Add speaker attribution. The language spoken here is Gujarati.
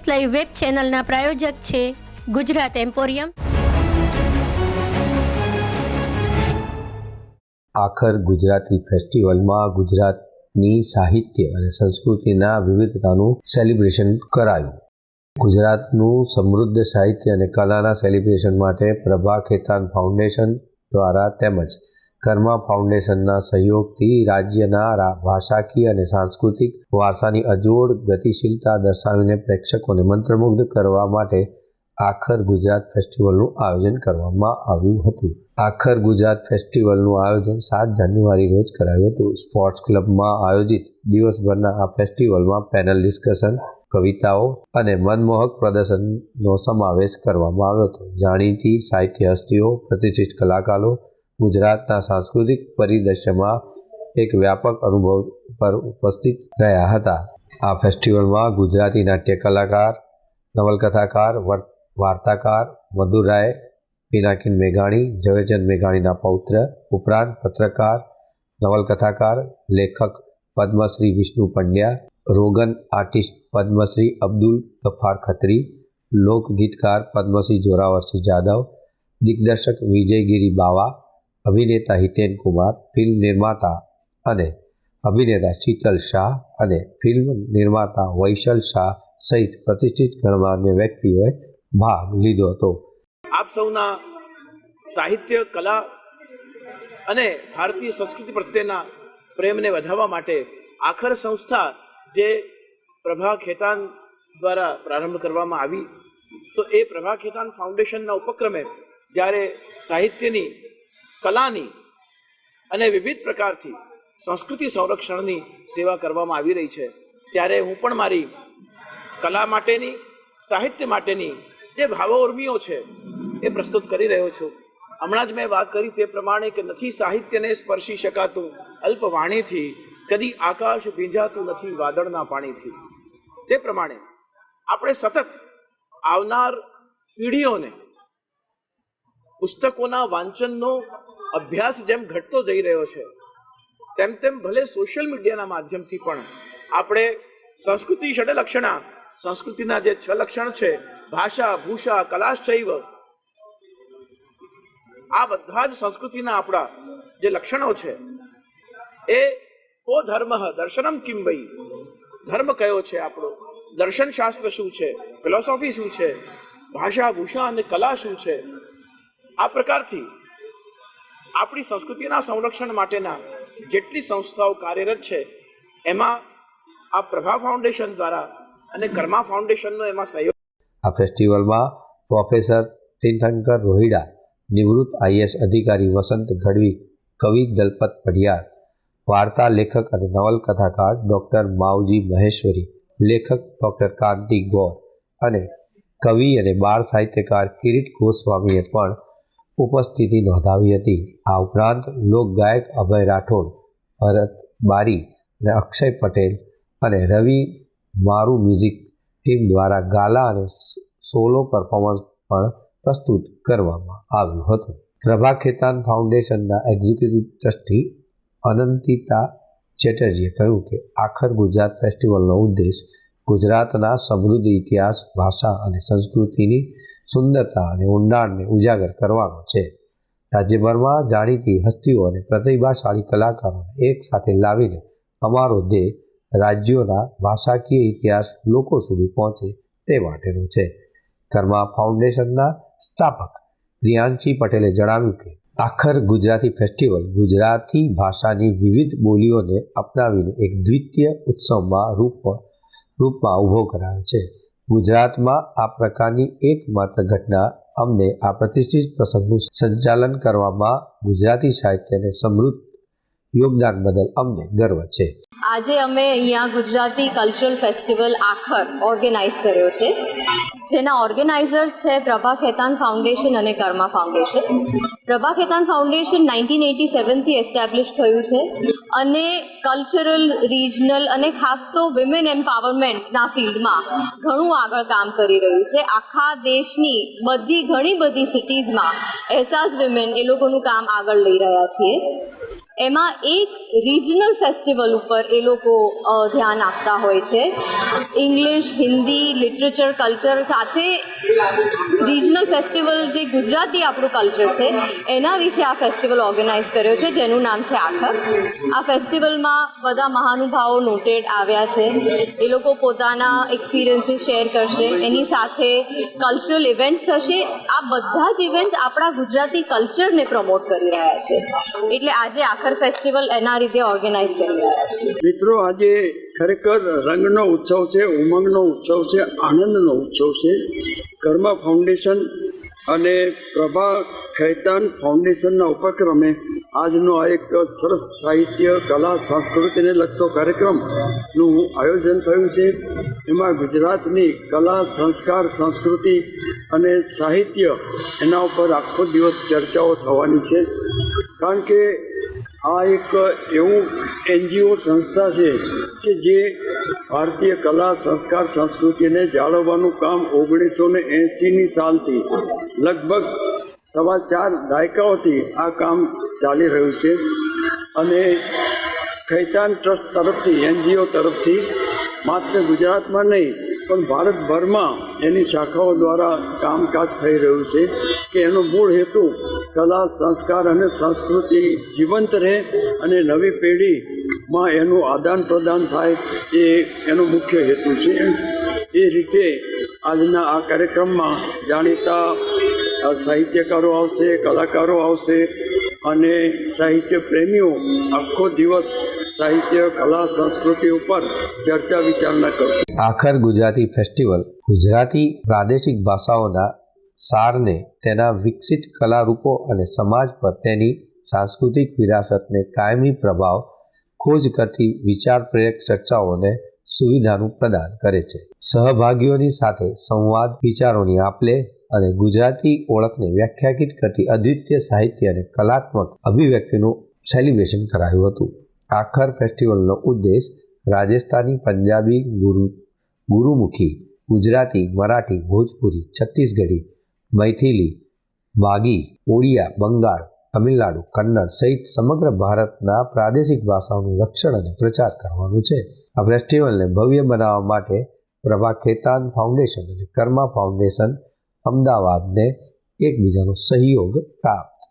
Speaker 1: એસ લાઈવ વેબ ચેનલના પ્રાયોજક છે ગુજરાત એમ્પોરિયમ.
Speaker 2: આખર ગુજરાતી ફેસ્ટિવલમાં ગુજરાતની સાહિત્ય અને સંસ્કૃતિના વિવિધતાનું સેલિબ્રેશન કરાયું. ગુજરાતનું સમૃદ્ધ સાહિત્ય અને કલાના સેલિબ્રેશન માટે પ્રભા ખેતાન ફાઉન્ડેશન દ્વારા તેમજ કર્મા ફાઉન્ડેશનના સહયોગથી રાજ્યના ભાષાકીય અને સાંસ્કૃતિક વારસાની અજોડ ગતિશીલતા દર્શાવીને પ્રેક્ષકોને મંત્રમુગ્ધ કરવા માટે આખર ગુજરાત ફેસ્ટિવલનું આયોજન કરવામાં આવ્યું હતું. આખર ગુજરાત ફેસ્ટિવલનું આયોજન સાત જાન્યુઆરી રોજ કરાયું હતું. સ્પોર્ટ્સ ક્લબમાં આયોજિત દિવસભરના આ ફેસ્ટિવલમાં પેનલ ડિસ્કશન, કવિતાઓ અને મનમોહક પ્રદર્શનનો સમાવેશ કરવામાં આવ્યો હતો. જાણીતી સાહિત્ય હસ્તીઓ પ્રતિષ્ઠિત કલાકારો ગુજરાતના સાંસ્કૃતિક પરિદૃશ્યમાં એક વ્યાપક અનુભવ પર ઉપસ્થિત રહ્યા હતા. આ ફેસ્ટિવલમાં ગુજરાતી નાટ્ય કલાકાર, નવલકથાકાર વાર્તાકાર મધુરાય પિનાકીન મેઘાણી, ઝવેરચંદ મેઘાણીના પૌત્ર, ઉપરાંત પત્રકાર, નવલકથાકાર, લેખક પદ્મશ્રી વિષ્ણુ પંડ્યા, રોગન આર્ટિસ્ટ પદ્મશ્રી અબ્દુલ ગફાર ખત્રી, લોકગીતકાર પદ્મશ્રી જોરાવરસિંહ જાદવ, દિગ્દર્શક વિજયગીરી બાવા અભિનેતા હિતેન કુમાર, ફિલ્મ નિર્માતા અને અભિનેતા શીતલ શાહ અને ફિલ્મ નિર્માતા વૈશલ શાહ સહિત પ્રતિષ્ઠિત ગણમાન્ય વ્યક્તિઓએ ભાગ લીધો હતો.
Speaker 3: આપ સૌના સાહિત્ય, કલા અને ભારતીય સંસ્કૃતિ પ્રત્યેના પ્રેમને વધારવા માટે આખર સંસ્થા જે પ્રભા ખેતાન દ્વારા પ્રારંભ કરવામાં આવી, તો એ પ્રભા ખેતાન ફાઉન્ડેશનના ઉપક્રમે જ્યારે સાહિત્યની કલાની અને વિવિધ પ્રકારથી સંસ્કૃતિ સંરક્ષણની સેવા કરવામાં આવી રહી છે. ત્યારે હું પણ મારી કલા માટેની, સાહિત્ય માટેની જે ભાવોર્મીઓ છે એ પ્રસ્તુત કરી રહ્યો છું. હમણાં જ મેં વાત કરી તે પ્રમાણે કે નથી સાહિત્યને સ્પર્શી શકાતું અલ્પ વાણીથી કદી આકાશ ભીંજાતું નથી વાદળના પાણીથી. તે પ્રમાણે આપણે સતત આવનાર પેઢીઓને પુસ્તકોના વાંચનનો અભ્યાસ જેમ ઘટતો જઈ રહ્યો છે, તેમ તેમ ભલે સોશિયલ મીડિયાના માધ્યમથી પણ આપણે સંસ્કૃતિ ષડલક્ષણા સંસ્કૃતિના જે છ લક્ષણ છે, ભાષા, ભૂષા, કલાશૈવ, આ બધા જ સંસ્કૃતિના આપણા જે લક્ષણો છે, એ કો ધર્મ દર્શનમ કિમ વઈ ધર્મ કયો છે આપણો? દર્શન શાસ્ત્ર શું છે? ફિલોસોફી શું છે? ભાષા, ભૂષા અને કલા શું છે? આ પ્રકારથી આપણી સંસ્કૃતિના સંરક્ષણ માટેના જેટલી સંસ્થાઓ કાર્યરત છે, એમાં આ પ્રભા ફાઉન્ડેશન દ્વારા અને કર્મા ફાઉન્ડેશનનો એમાં સહયોગ
Speaker 2: આ ફેસ્ટિવલમાં પ્રોફેસર તીર્થંકર રોહિડા, નિવૃત્ત આઈએસ અધિકારી વસંત ગઢવી કવિ દલપત પઢિયાર, વાર્તા લેખક અને નવલકથાકાર ડૉક્ટર માવજી મહેશ્વરી, લેખક ડૉક્ટર કાંતિ ગોર અને કવિ અને બાળ સાહિત્યકાર કિરીટ ગોસ્વામીએ પણ ઉપસ્થિતિ નોંધાવી હતી. આ ઉપરાંત લોકગાયક અભય રાઠોડ, ભરત બારી અને અક્ષય પટેલ અને રવિ મારુ મ્યુઝિક ટીમ દ્વારા ગાલા અને સોલો પરફોર્મન્સ પણ પ્રસ્તુત કરવામાં આવ્યું હતું. પ્રભા ખેતાન ફાઉન્ડેશનના એક્ઝિક્યુટિવ ટ્રસ્ટી અનંતિતા ચેટર્જીએ કહ્યું કે, આખર ગુજરાત ફેસ્ટિવલનો ઉદ્દેશ ગુજરાતના સમૃદ્ધ ઇતિહાસ, ભાષા અને સંસ્કૃતિની સુંદરતા અને ઊંડાણને ઉજાગર કરવાનો છે. રાજ્યભરમાં જાણીતી હસ્તીઓ અને પ્રતિભાશાળી કલાકારોને એક સાથે લાવીને અમારો ધ્યેય રાજ્યોના ભાષાકીય ઇતિહાસ લોકો સુધી પહોંચે તે માટેનો છે. કર્મા ફાઉન્ડેશનના સ્થાપક પ્રિયાંશી પટેલે જણાવ્યું કે, આખર ગુજરાતી ફેસ્ટિવલ ગુજરાતી ભાષાની વિવિધ બોલીઓને અપનાવીને એક દ્વિતીય ઉત્સવમાં રૂપ, રૂપમાં ઊભો કરાયો છે. ગુજરાતમાં આ પ્રકારની એકમાત્ર ઘટના અમને આ પ્રતિષ્ઠિત પ્રસંગનું સંચાલન કરવામાં ગુજરાતી સાહિત્યને સમૃદ્ધ યોગદાન બદલ અમને ગર્વ છે.
Speaker 4: આજે અમે અહીંયા Gujarati cultural festival Aakhar organise કર્યો છે. જેના ઓર્ગેનાઇઝર્સ છે પ્રભા ખેતાન ફાઉન્ડેશન અને Karma foundation. Prabha Khaitan foundation nineteen eighty સેવનથી establish થયું છે અને કલ્ચરલ, રિજનલ અને ખાસ તો વિમેન એમ્પાવરમેન્ટના ફિલ્ડમાં ઘણું આગળ કામ કરી રહ્યું છે. આખા દેશની બધી ઘણી બધી સિટીઝમાં એહસાસ વિમેન એ લોકોનું કામ આગળ લઈ રહ્યા છીએ. એમાં એક રિજનલ ફેસ્ટિવલ ઉપર એ લોકો ધ્યાન આપતા હોય છે. ઇંગ્લિશ હિન્દી લિટરેચર કલ્ચર સાથે રિજનલ ફેસ્ટિવલ જે ગુજરાતી આપણું કલ્ચર છે, એના વિશે આ ફેસ્ટિવલ ઓર્ગેનાઇઝ કર્યો છે, જેનું નામ છે આખર. આ ફેસ્ટિવલમાં બધા મહાનુભાવો નોટેડ આવ્યા છે. એ લોકો પોતાના એક્સપિરિયન્સીસ શેર કરશે. એની સાથે કલ્ચરલ ઇવેન્ટ્સ થશે. આ બધા જ ઇવેન્ટ્સ આપણા ગુજરાતી કલ્ચરને પ્રમોટ કરી રહ્યા છે. એટલે આજે આખર ફેસ્ટિવલ એના રીતે ઓર્ગેનાઇઝ કરી રહ્યા છે.
Speaker 5: મિત્રો, આજે ખરેખર રંગનો ઉત્સવ છે, ઉમંગનો ઉત્સવ છે, આનંદનો ઉત્સવ છે. કર્મ ફાઉન્ડેશન અને પ્રભા ખૈતાન ફાઉન્ડેશનના ઉપક્રમે આજનો આ એક સરસ સાહિત્ય, કલા, સંસ્કૃતિને લગતો કાર્યક્રમનું આયોજન થયું છે. એમાં ગુજરાતની કલા, સંસ્કાર, સંસ્કૃતિ અને સાહિત્ય એના ઉપર આખો દિવસ ચર્ચાઓ થવાની છે. કારણ કે આ એક એવું એનજીઓ સંસ્થા છે કે જે ભારતીય કલા, સંસ્કાર, સંસ્કૃતિને જાળવવાનું કામ ઓગણીસો ને એંસીની સાલથી લગભગ સવા ચાર દાયકાઓથી આ કામ ચાલી રહ્યું છે. અને ખૈતાન ટ્રસ્ટ તરફથી, એનજીઓ તરફથી માત્ર ગુજરાતમાં નહીં પણ ભારતભરમાં એની શાખાઓ દ્વારા કામકાજ થઈ રહ્યું છે કે એનો મૂળ હેતુ કલા, સંસ્કાર અને સંસ્કૃતિ જીવંત રહે અને નવી પેઢીમાં એનું આદાન પ્રદાન થાય એ એનો મુખ્ય હેતુ છે. એ રીતે આજના આ કાર્યક્રમમાં જાણીતા સાહિત્યકારો આવશે, કલાકારો આવશે અને સાહિત્ય પ્રેમીઓ આખો દિવસ સાહિત્ય, કલા, સંસ્કૃતિ ઉપર ચર્ચા વિચારણા કરશે.
Speaker 2: આખર ગુજરાતી ફેસ્ટિવલ ગુજરાતી પ્રાદેશિક ભાષાઓના સારને તેના વિકસિત કલારૂપો અને સમાજ પર તેની સાંસ્કૃતિક વિરાસતને કાયમી પ્રભાવ, ખોજ કરતી વિચાર પ્રેરક ચર્ચાઓને સુવિધાનું પ્રદાન કરે છે. સહભાગીઓની સાથે સંવાદ, વિચારોની આપલે અને ગુજરાતી ઓળખને વ્યાખ્યાયિત કરતી અદ્વિતીય સાહિત્ય અને કલાત્મક અભિવ્યક્તિનું સેલિબ્રેશન કરાયું હતું. આખર ફેસ્ટિવલનો ઉદ્દેશ રાજસ્થાની પંજાબી ગુરુ, ગુરુમુખી, ગુજરાતી, મરાઠી, ભોજપુરી, છત્તીસગઢી, મૈથિલી માગી ઓડિયા, બંગાળ, તમિલનાડુ, કન્નડ સહિત સમગ્ર ભારતના પ્રાદેશિક ભાષાઓનું રક્ષણ અને પ્રચાર કરવાનું છે. આ ફેસ્ટિવલને ભવ્ય બનાવવા માટે પ્રભા ખેતાન ફાઉન્ડેશન અને કર્મા ફાઉન્ડેશન અમદાવાદને એકબીજાનો સહયોગ પ્રાપ્ત